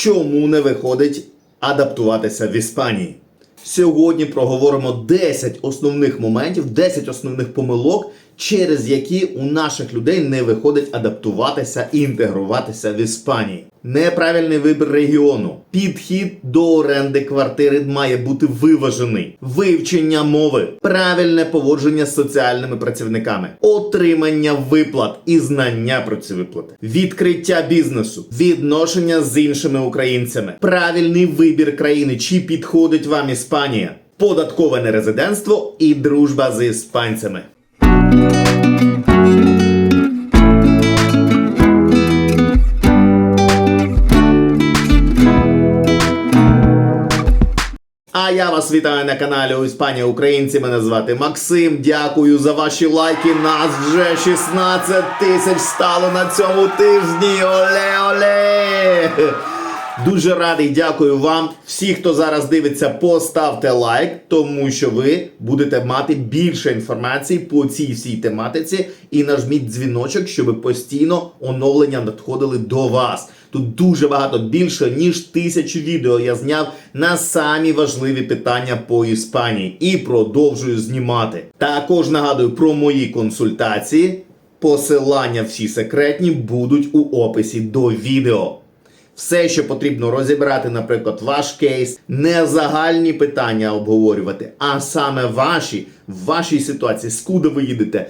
Чому не виходить адаптуватися в Іспанії? Сьогодні проговоримо 10 основних моментів, 10 основних помилок, через які у наших людей не виходить адаптуватися і інтегруватися в Іспанії. Неправильний вибір регіону. Підхід до оренди квартири має бути виважений. Вивчення мови, правильне поводження з соціальними працівниками, отримання виплат і знання про ці виплати, відкриття бізнесу, відношення з іншими українцями, правильний вибір країни, чи підходить вам Іспанія, податкове нерезидентство і дружба з іспанцями. А я вас вітаю на каналі у Іспанія Українці. Мене звати Максим. Дякую за ваші лайки. Нас вже 16 тисяч стало на цьому тижні. Оле-оле! Дуже радий, дякую вам. Всі, хто зараз дивиться, поставте лайк, тому що ви будете мати більше інформації по цій всій тематиці. І нажміть дзвіночок, щоб постійно оновлення надходили до вас. Тут дуже багато більше ніж тисячу відео я зняв на самі важливі питання по Іспанії і продовжую знімати. Також нагадую про мої консультації. Посилання всі секретні будуть у описі до відео. Все, що потрібно розібрати, наприклад, ваш кейс, не загальні питання обговорювати, а саме ваші в вашій ситуації, скуди ви їдете,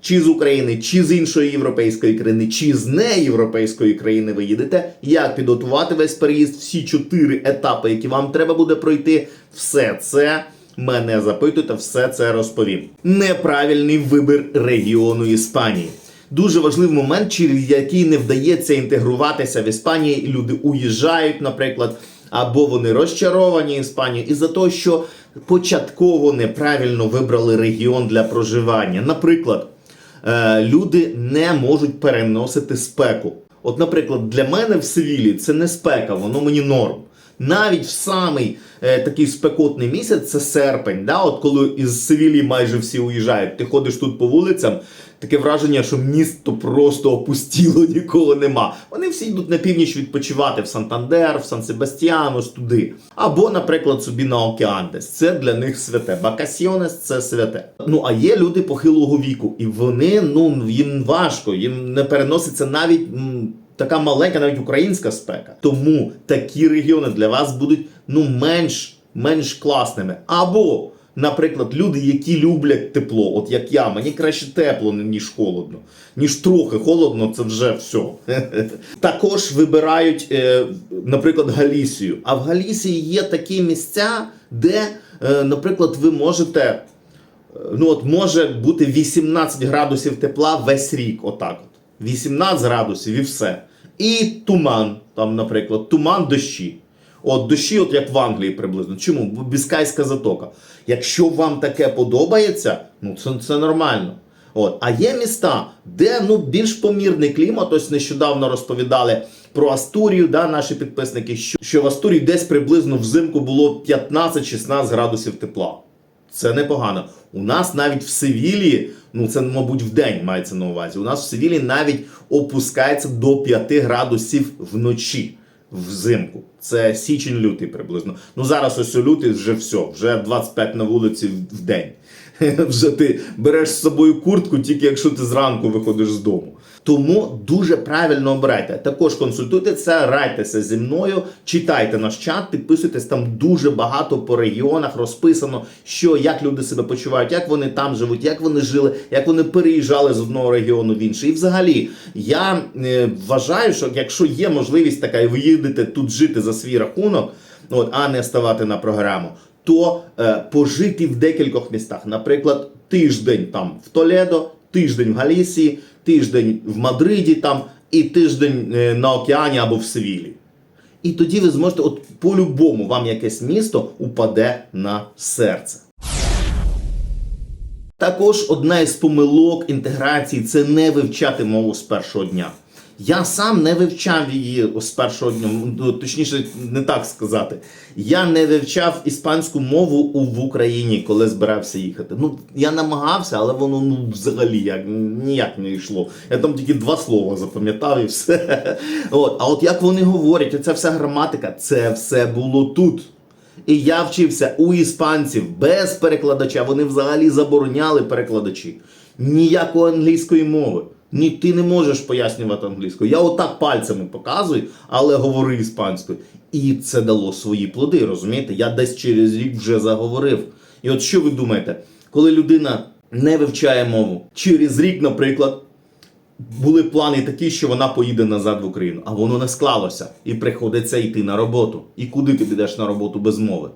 чи з України, чи з іншої європейської країни, чи з неєвропейської країни ви їдете, як підготувати весь переїзд, всі чотири етапи, які вам треба буде пройти, все це. Мене запитуйте, все це розповім. Неправильний вибір регіону Іспанії. Дуже важливий момент, через який не вдається інтегруватися в Іспанії. і Люди уїжджають, наприклад, або вони розчаровані Іспанією із-за того, що початково неправильно вибрали регіон для проживання. Наприклад, е, люди не можуть переносити спеку. От, наприклад, для мене в Севілі це не спека, воно мені норм. Навіть в самий е, такий спекотний місяць це серпень. Да? От коли із Севілії майже всі уїжджають, ти ходиш тут по вулицям, таке враження, що місто просто опустіло, нікого нема. Вони всі йдуть на північ відпочивати в Сантандер, в Сан Себастьян, ось туди. Або, наприклад, собі на океан десь. Це для них святе. Бакасіонес це святе. Ну а є люди похилого віку, і вони ну їм важко, їм не переноситься навіть. Така маленька, навіть українська спека. Тому такі регіони для вас будуть ну менш, менш класними. Або, наприклад, люди, які люблять тепло, от як я, мені краще тепло, ніж холодно. Ніж трохи холодно, це вже все. Також вибирають, е, наприклад, Галісію. А в Галісії є такі місця, де, е, наприклад, ви можете. е, Ну, от може бути 18 градусів тепла весь рік, отак от. 18 градусів і все. І туман, там, наприклад, туман дощі. От дощі, от як в Англії приблизно. Чому? Біскайська затока. Якщо вам таке подобається, ну це, це нормально. От. А є міста, де ну, більш помірний клімат. Ось нещодавно розповідали про Астурію, да, наші підписники, що, що в Астурії десь приблизно взимку було 15-16 градусів тепла. Це непогано. У нас навіть в Севілії, ну це, мабуть, в день мається на увазі. У нас в Севілії навіть опускається до 5 градусів вночі взимку. Це січень-лютий приблизно. Ну зараз ось у лютий вже все, вже 25 на вулиці в день. Вже ти береш з собою куртку, тільки якщо ти зранку виходиш з дому. Тому дуже правильно обирайте. Також консультуйтеся, райтеся зі мною, читайте наш чат, підписуйтесь там дуже багато по регіонах розписано, що як люди себе почувають, як вони там живуть, як вони жили, як вони переїжджали з одного регіону в інший. І взагалі я е, вважаю, що якщо є можливість така, і ви їдете тут жити за свій рахунок, от, а не ставати на програму, то е, пожити в декількох містах. Наприклад, тиждень там в Толедо, тиждень в Галісії, тиждень в Мадриді там і тиждень е, на океані або в Севілі. І тоді ви зможете, от по-любому вам якесь місто упаде на серце. Також одна із помилок інтеграції це не вивчати мову з першого дня. Я сам не вивчав її з першого дня, ну, точніше, не так сказати. Я не вивчав іспанську мову в Україні, коли збирався їхати. Ну, я намагався, але воно ну, взагалі як, ніяк не йшло. Я там тільки два слова запам'ятав і все. От. А от як вони говорять, оця вся граматика, це все було тут. І я вчився у іспанців без перекладача. Вони взагалі забороняли перекладачі. Ніякої англійської мови. Ні, ти не можеш пояснювати англійською. Я отак пальцями показую, але говори іспанською. І це дало свої плоди, розумієте? Я десь через рік вже заговорив. І от що ви думаєте, коли людина не вивчає мову, через рік, наприклад, були плани такі, що вона поїде назад в Україну, а воно не склалося. І приходиться йти на роботу. І куди ти підеш на роботу без мови?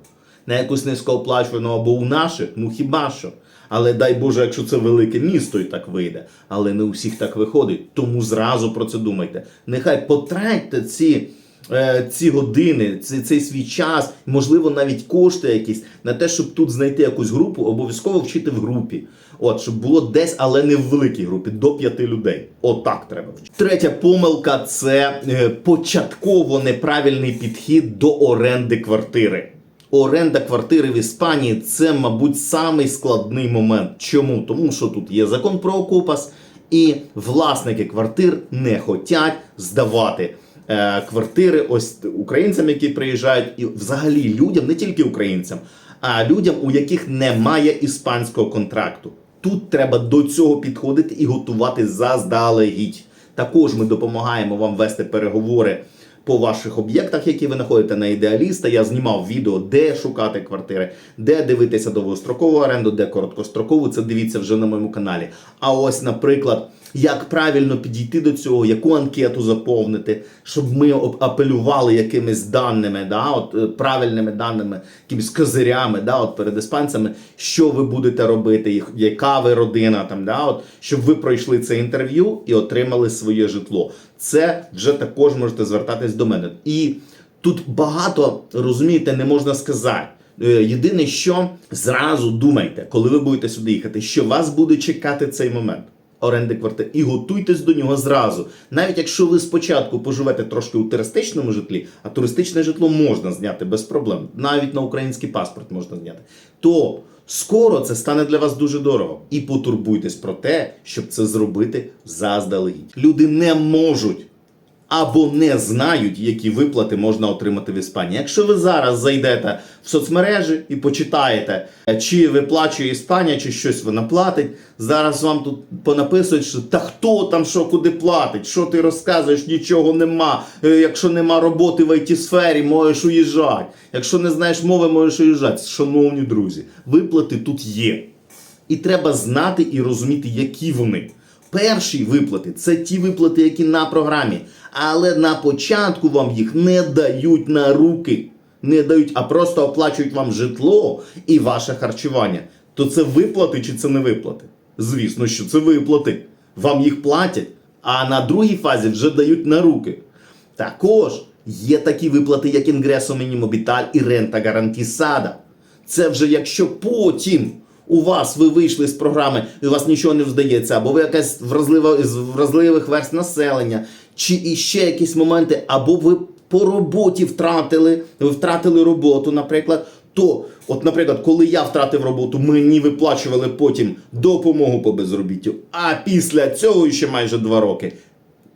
На якусь низькооплачувану або у наших? Ну хіба що? Але дай Боже, якщо це велике місто і так вийде. Але не у всіх так виходить. Тому зразу про це думайте. Нехай потратьте ці. е, Ці години, цей, цей свій час, можливо, навіть кошти якісь на те, щоб тут знайти якусь групу, обов'язково вчити в групі. От, щоб було десь, але не в великій групі, до п'яти людей. Отак треба вчити. Третя помилка це е, початково неправильний підхід до оренди квартири. Оренда квартири в Іспанії це, мабуть, самий складний момент. Чому? Тому що тут є закон про окупас, і власники квартир не хочуть здавати е, квартири ось українцям, які приїжджають, і взагалі людям, не тільки українцям, а людям, у яких немає іспанського контракту. Тут треба до цього підходити і готувати заздалегідь. Також ми допомагаємо вам вести переговори по ваших об'єктах, які ви знаходите на ідеаліста. Я знімав відео, де шукати квартири, де дивитися довгострокову оренду, де короткострокову. Це дивіться вже на моєму каналі. А ось, наприклад, як правильно підійти до цього, яку анкету заповнити, щоб ми апелювали якимись даними, да, от, е, правильними даними, якимись козирями, да, от перед іспанцями, що ви будете робити, яка ви родина, там, да, от, щоб ви пройшли це інтерв'ю і отримали своє житло. Це вже також можете звертатись до мене. І тут багато розумієте, не можна сказати. Е, Єдине, що зразу думайте, коли ви будете сюди їхати, що вас буде чекати цей момент оренди квартири, і готуйтесь до нього зразу. Навіть якщо ви спочатку поживете трошки у туристичному житлі, а туристичне житло можна зняти без проблем, навіть на український паспорт можна зняти, то скоро це стане для вас дуже дорого. І потурбуйтесь про те, щоб це зробити заздалегідь. Люди не можуть або не знають, які виплати можна отримати в Іспанії. Якщо ви зараз зайдете в соцмережі і почитаєте, чи виплачує Іспанія, чи щось вона платить, зараз вам тут понаписують, що та хто там що куди платить, що ти розказуєш, нічого нема. Е, Якщо нема роботи в it сфері можеш уїжджати. Якщо не знаєш мови, можеш уїжджати. Шановні друзі, виплати тут є. І треба знати і розуміти, які вони. Перші виплати це ті виплати, які на програмі. Але на початку вам їх не дають на руки. Не дають, а просто оплачують вам житло і ваше харчування. То це виплати чи це не виплати? Звісно, що це виплати. Вам їх платять, а на другій фазі вже дають на руки. Також є такі виплати, як інгресо мінімобіталь і рента гарантісада. Це вже якщо потім у вас ви вийшли з програми і у вас нічого не вдається, або ви якась вразлива з вразливих верст населення, чи іще якісь моменти, або ви по роботі втратили, ви втратили роботу, наприклад. То, от, наприклад, коли я втратив роботу, мені виплачували потім допомогу по безробіттю. А після цього ще майже два роки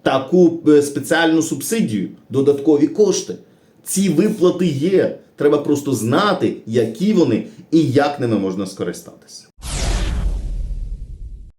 таку е, спеціальну субсидію, додаткові кошти. Ці виплати є. Треба просто знати, які вони і як ними можна скористатися.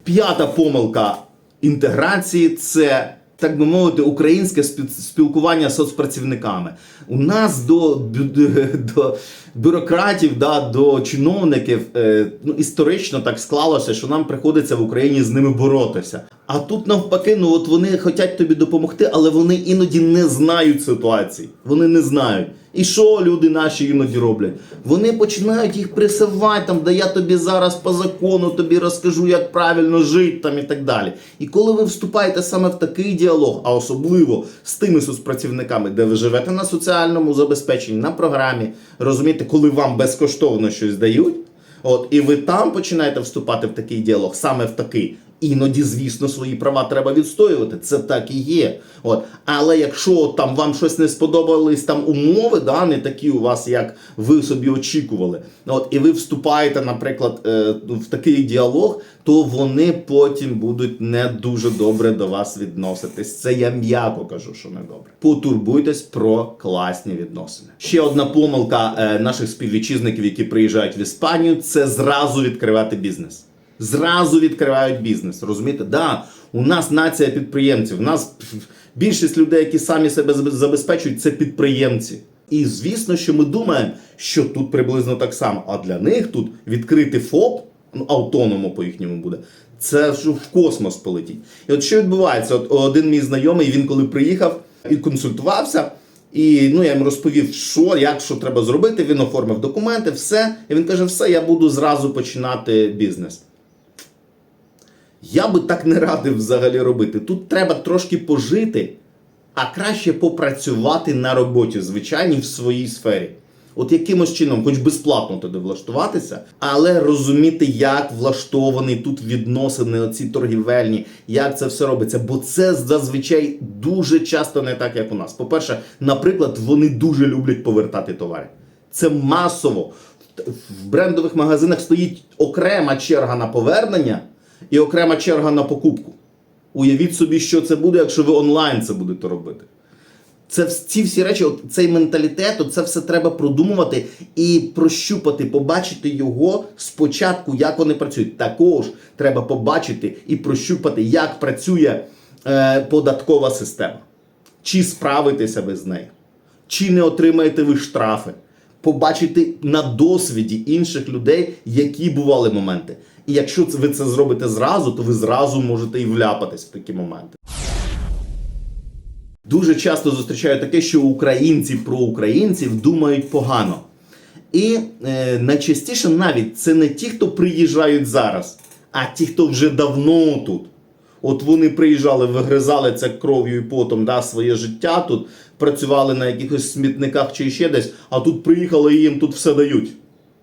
П'ята помилка інтеграції це, так би мовити, українське спі- спілкування з соцпрацівниками. У нас до, до бюрократів, да, до чиновників е, ну, історично так склалося, що нам приходиться в Україні з ними боротися. А тут навпаки, ну от вони хочуть тобі допомогти, але вони іноді не знають ситуації. Вони не знають. І що люди наші іноді роблять? Вони починають їх присилати, там, де я тобі зараз по закону тобі розкажу, як правильно жити там і так далі. І коли ви вступаєте саме в такий діалог, а особливо з тими соцпрацівниками, де ви живете на соціальному забезпеченні, на програмі, розумієте, коли вам безкоштовно щось дають. От, і ви там починаєте вступати в такий діалог, саме в такий. Іноді, звісно, свої права треба відстоювати. Це так і є. От. Але якщо там вам щось не сподобались там умови, да, не такі у вас, як ви собі очікували, от, і ви вступаєте, наприклад, е, в такий діалог, то вони потім будуть не дуже добре до вас відноситись. Це я м'яко кажу, що не добре. Потурбуйтесь про класні відносини. Ще одна помилка е, наших співвітчизників, які приїжджають в Іспанію, це зразу відкривати бізнес зразу відкривають бізнес. Розумієте? Да, у нас нація підприємців. У нас більшість людей, які самі себе забезпечують, це підприємці. І звісно, що ми думаємо, що тут приблизно так само. А для них тут відкрити ФОП, ну автономо по їхньому буде. Це ж в космос полетіть. І от що відбувається? От один мій знайомий, він коли приїхав і консультувався. І ну я йому розповів, що, як, що треба зробити. Він оформив документи, все. І він каже: все, я буду зразу починати бізнес. Я би так не радив взагалі робити. Тут треба трошки пожити, а краще попрацювати на роботі, звичайній в своїй сфері. От якимось чином, хоч безплатно туди влаштуватися, але розуміти, як влаштовані тут відносини, оці торгівельні, як це все робиться. Бо це зазвичай дуже часто не так, як у нас. По-перше, наприклад, вони дуже люблять повертати товари. Це масово. В брендових магазинах стоїть окрема черга на повернення і окрема черга на покупку. Уявіть собі, що це буде, якщо ви онлайн це будете робити. Це ці всі речі, цей менталітет, це все треба продумувати і прощупати, побачити його спочатку, як вони працюють. Також треба побачити і прощупати, як працює е, податкова система. Чи справитеся ви з нею, чи не отримаєте ви штрафи. Побачити на досвіді інших людей, які бували моменти. І якщо ви це зробите зразу, то ви зразу можете і вляпатись в такі моменти. Дуже часто зустрічаю таке, що українці про українців думають погано. І е, найчастіше навіть це не ті, хто приїжджають зараз, а ті, хто вже давно тут. От вони приїжджали, вигризали це кров'ю і потом да, своє життя тут, працювали на якихось смітниках чи ще десь, а тут приїхали і їм тут все дають.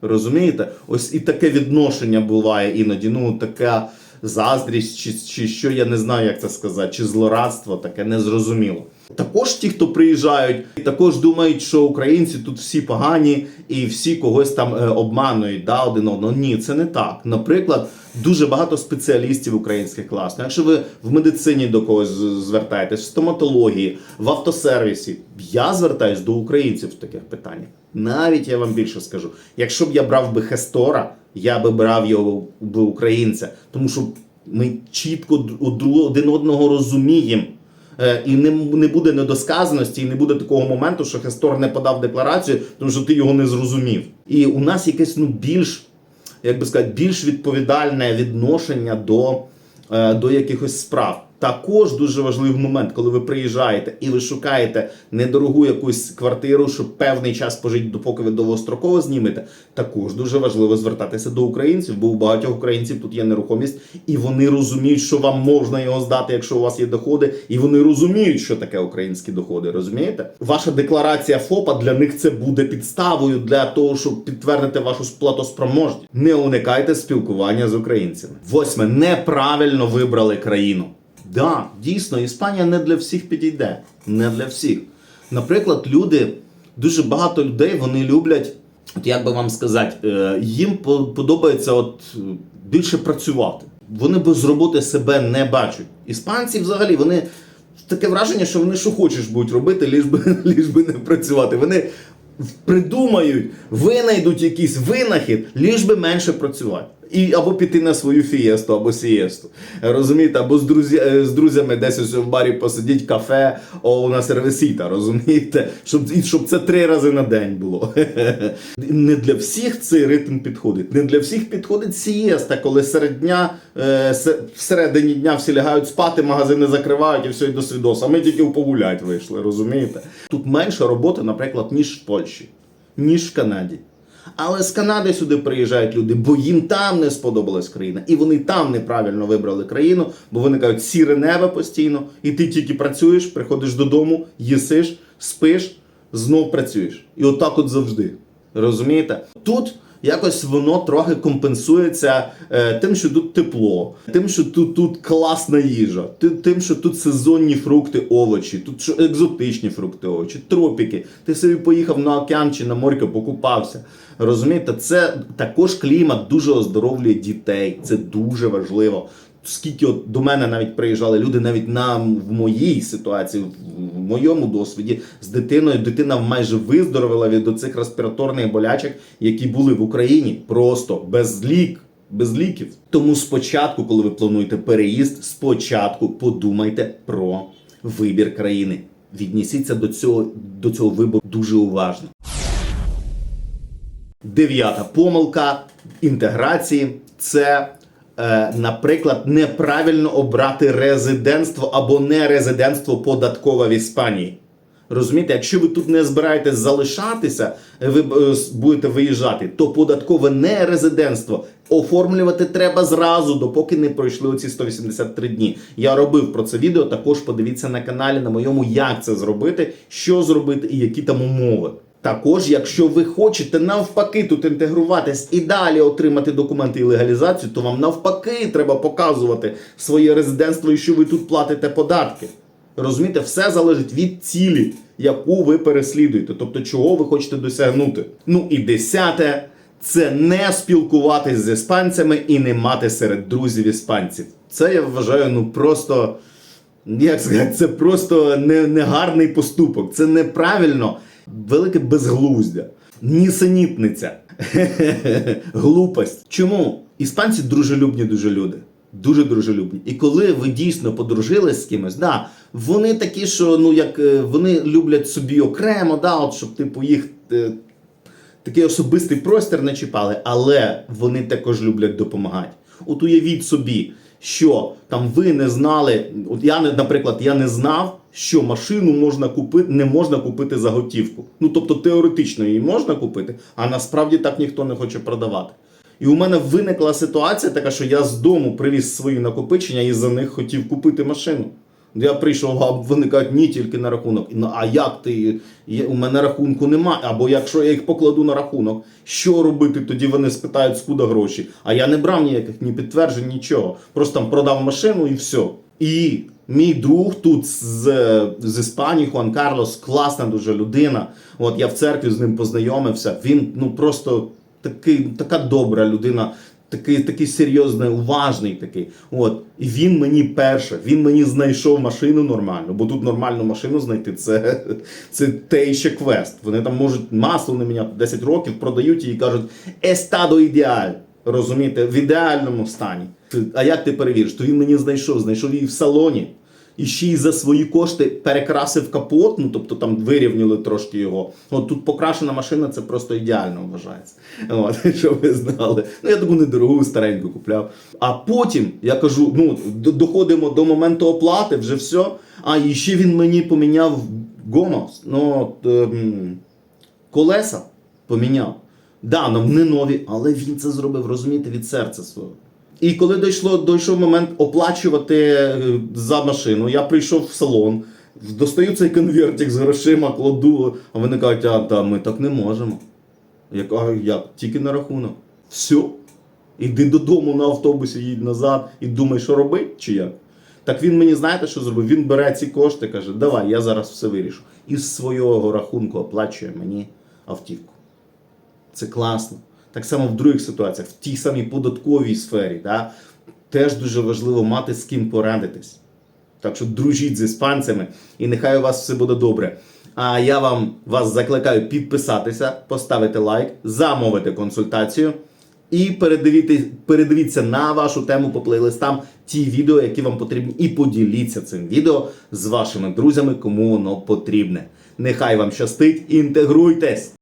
Розумієте? Ось і таке відношення буває іноді. Ну, така заздрість, чи, чи що я не знаю, як це сказати, чи злорадство, таке незрозуміло. Також ті, хто приїжджають, також думають, що українці тут всі погані і всі когось там е, обманують да, один одного. Ні, це не так. Наприклад, дуже багато спеціалістів українських класно. Якщо ви в медицині до когось звертаєтесь, в стоматології, в автосервісі, я звертаюсь до українців в таких питаннях. Навіть я вам більше скажу, якщо б я брав би Хестора, я би брав його би українця, тому що ми чітко один одного розуміємо. Е, І не, не буде недосказаності, і не буде такого моменту, що Хестор не подав декларацію, тому що ти його не зрозумів. І у нас якесь ну більш, як би сказати, більш відповідальне відношення до, е, до якихось справ. Також дуже важливий момент, коли ви приїжджаєте і ви шукаєте недорогу якусь квартиру, щоб певний час пожити, допоки ви довгостроково знімете. Також дуже важливо звертатися до українців, бо у багатьох українців тут є нерухомість, і вони розуміють, що вам можна його здати, якщо у вас є доходи, і вони розуміють, що таке українські доходи. Розумієте? Ваша декларація ФОПа для них це буде підставою для того, щоб підтвердити вашу платоспроможність. Не уникайте спілкування з українцями. Восьме неправильно вибрали країну. Да, дійсно, Іспанія не для всіх підійде. Не для всіх. Наприклад, люди, дуже багато людей вони люблять, от як би вам сказати, е, їм по- подобається от е, більше працювати. Вони без роботи себе не бачать. Іспанці взагалі вони таке враження, що вони що хочеш будуть робити, ліж би, ліж би не працювати. Вони придумають, винайдуть якийсь винахід, ліж би менше працювати. І або піти на свою фієсту, або сієсту. Розумієте, або з, друзі, е, з друзями десь ось в барі посидіть, кафе, о, у нас ревесіта, розумієте? Щоб, і щоб це три рази на день було. Не для всіх цей ритм підходить. Не для всіх підходить сієста, коли серед дня, е, всередині дня всі лягають спати, магазини закривають і все, і до свідоса. Ми тільки погулять вийшли, розумієте? Тут менше роботи, наприклад, ніж в Польщі, ніж в Канаді. Але з Канади сюди приїжджають люди, бо їм там не сподобалась країна. І вони там неправильно вибрали країну, бо вони кажуть, сіре небо постійно, і ти тільки працюєш, приходиш додому, їсиш, спиш, знов працюєш. І отак от завжди. Розумієте? Тут, якось воно трохи компенсується е, тим, що тут тепло, тим, що тут, тут класна їжа, тим, що тут сезонні фрукти, овочі, тут що екзотичні фрукти, овочі, тропіки. Ти собі поїхав на океан чи на морько, покупався. Розумієте, це також клімат дуже оздоровлює дітей. Це дуже важливо. Скільки от до мене навіть приїжджали люди, навіть на в моїй ситуації, в, моєму досвіді з дитиною, дитина майже виздоровила від оцих респіраторних болячок, які були в Україні, просто без лік. Без ліків. Тому спочатку, коли ви плануєте переїзд, спочатку подумайте про вибір країни. Віднісіться до цього, до цього вибору дуже уважно. Дев'ята помилка інтеграції це, наприклад, неправильно обрати резидентство або не резидентство податкове в Іспанії. Розумієте, якщо ви тут не збираєтесь залишатися, ви е, будете виїжджати, то податкове не резидентство оформлювати треба зразу, допоки не пройшли оці 183 дні. Я робив про це відео. Також подивіться на каналі на моєму, як це зробити, що зробити і які там умови. Також, якщо ви хочете навпаки тут інтегруватись і далі отримати документи і легалізацію, то вам навпаки треба показувати своє резидентство і що ви тут платите податки. Розумієте, все залежить від цілі, яку ви переслідуєте, тобто чого ви хочете досягнути. Ну і десяте це не спілкуватись з іспанцями і не мати серед друзів іспанців. Це я вважаю, ну просто. Як сказати, це просто не, негарний поступок. Це неправильно, велике безглуздя, нісенітниця, глупость. Чому? Іспанці дружелюбні дуже люди. Дуже дружелюбні. І коли ви дійсно подружились з кимось, да, вони такі, що ну як е, вони люблять собі окремо, да, от щоб типу їх е, такий особистий простір не чіпали, але вони також люблять допомагати. От уявіть собі, що там ви не знали. От я наприклад, я не знав, що машину можна купити, не можна купити за готівку. Ну тобто теоретично її можна купити, а насправді так ніхто не хоче продавати. І у мене виникла ситуація така, що я з дому привіз свої накопичення і за них хотів купити машину. Я прийшов, а вони кажуть, ні, тільки на рахунок. Ну а як ти? У мене рахунку немає. Або якщо я їх покладу на рахунок, що робити? Тоді вони спитають, скуда гроші. А я не брав ніяких ні підтверджень, нічого. Просто там продав машину і все. І мій друг тут з, з Іспанії, Хуан Карлос, класна дуже людина. От я в церкві з ним познайомився. Він ну просто такий, така добра людина. Такий, такий серйозний, уважний такий. От. І він мені перше, він мені знайшов машину нормальну, бо тут нормальну машину знайти це, це те ще квест. Вони там можуть масло не міняти 10 років, продають її і кажуть естадо ідеаль. Розумієте, в ідеальному стані. А як ти перевіриш? То він мені знайшов, знайшов її в салоні. І ще й за свої кошти перекрасив капот, ну тобто там вирівняли трошки його. От тут покрашена машина, це просто ідеально вважається. От, що ви знали. Ну я таку недорогу стареньку купляв. А потім я кажу: ну доходимо до моменту оплати, вже все. А і ще він мені поміняв гомос. Ну, от, ем, колеса поміняв. Да, нам не нові, але він це зробив, розумієте, від серця свого. І коли дійшло, дійшов момент оплачувати е, за машину, я прийшов в салон, достаю цей конвертик з грошима, кладу, а вони кажуть, а та, ми так не можемо. Я кажу, як? Тільки на рахунок. Все. Іди додому на автобусі, їдь назад і думай, що робити, чи як. Так він мені знаєте, що зробив? Він бере ці кошти, каже, давай, я зараз все вирішу. І з свого рахунку оплачує мені автівку. Це класно. Так само в других ситуаціях, в тій самій податковій сфері, да, теж дуже важливо мати з ким порадитись. Так що дружіть з іспанцями, і нехай у вас все буде добре. А я вам вас закликаю підписатися, поставити лайк, замовити консультацію і передивіться на вашу тему по плейлистам ті відео, які вам потрібні, і поділіться цим відео з вашими друзями, кому воно потрібне. Нехай вам щастить, інтегруйтесь!